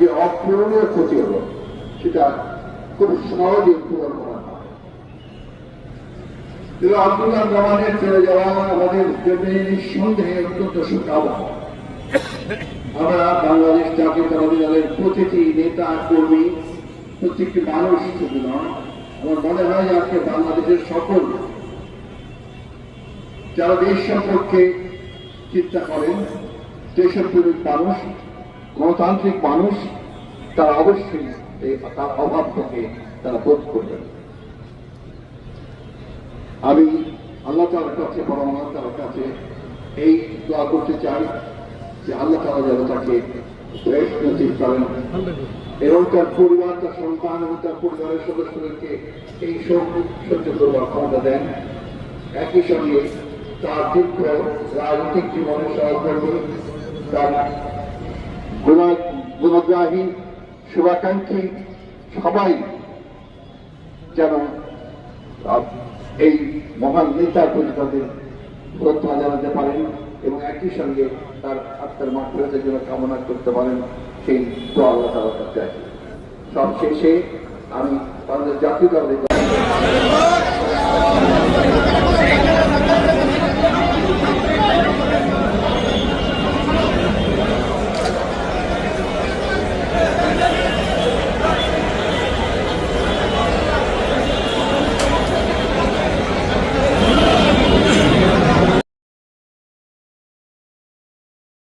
যে অপূরণীয় ক্ষতি হলো সেটা খুব সহজে পূরণ করা আব্দুল রহমানের চলে যাওয়া আমাদের জন্য নিঃসন্দেহে অত্যন্ত সুখাবহ আমরা বাংলাদেশ জাতীয় দলের প্রতিটি নেতা কর্মী প্রত্যেকটি মানুষ শুধু নয় আমার মনে হয় যে আজকে বাংলাদেশের সকল যারা দেশ সম্পর্কে চিন্তা করেন, দেশপ্রেমিক মানুষ, গণতান্ত্রিক মানুষ, তারা অবশ্যই তার অভাব থেকে তারা বোধ করবেন। আমি আল্লাহ তালার কাছে বড় আল্লাহ তালার কাছে এই দোয়া করতে চাই যে আল্লাহ তালা যেন তাকে বেশ নসিব করেন। এবং তার পরিবার তার সন্তান এবং তার পরিবারের সদস্যদেরকে এই শোক সহ্য করবার ক্ষমতা দেন। একই সঙ্গে তার দীর্ঘ রাজনৈতিক জীবনে সহকর্মী তার গুণগ্রাহী শুভাকাঙ্ক্ষী সবাই যেন এই মহান নেতার প্রতি তাদের শ্রদ্ধা জানাতে পারেন এবং একই সঙ্গে তার আত্মার মাত্রাদের জন্য কামনা করতে পারেন। সেই দোয়া আল্লাহ আছে সব শেষে আমি বাংলাদেশ জাতীয় দলের